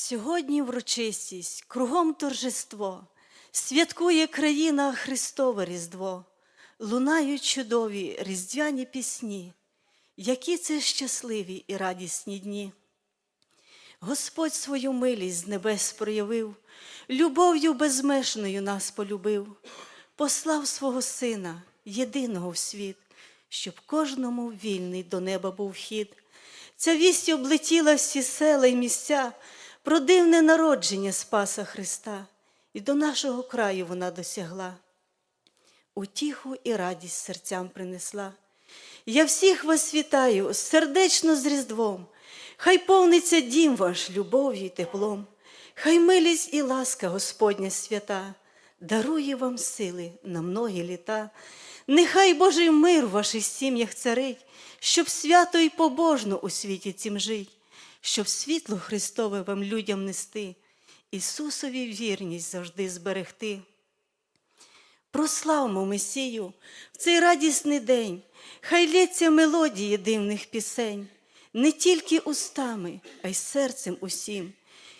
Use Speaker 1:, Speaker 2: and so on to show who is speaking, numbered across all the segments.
Speaker 1: Сьогодні врочистість, кругом торжество, святкує країна Христове Різдво, лунають чудові різдвяні пісні, які це щасливі і радісні дні. Господь свою милість з небес проявив, любов'ю безмежною нас полюбив, послав свого Сина, єдиного в світ, щоб кожному вільний до неба був вхід. Ця вість облетіла всі села й місця про дивне народження Спаса Христа, і до нашого краю вона досягла. Утіху і радість серцям принесла. Я всіх вас вітаю сердечно з Різдвом. Хай повниться дім ваш любов'ю й теплом, хай милість і ласка Господня свята дарує вам сили на многі літа. Нехай Божий мир в ваших сім'ях царить, щоб свято й побожно у світі цім жить, щоб світло Христове вам людям нести, Ісусові вірність завжди зберегти. Прославмо Месію в цей радісний день, хай лється мелодії дивних пісень, не тільки устами, а й серцем усім.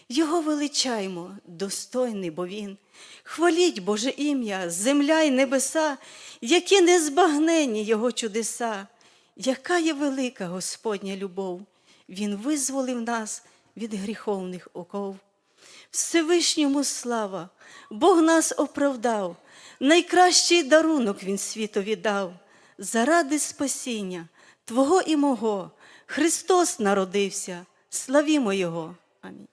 Speaker 1: Його величаймо, достойний, бо він. Хваліть Боже ім'я, земля й небеса, які незбагненні Його чудеса, яка є велика Господня любов. Він визволив нас від гріховних оков. Всевишньому слава, Бог нас оправдав, найкращий дарунок Він світові дав. Заради спасіння Твого і мого Христос народився, славімо Його. Амінь.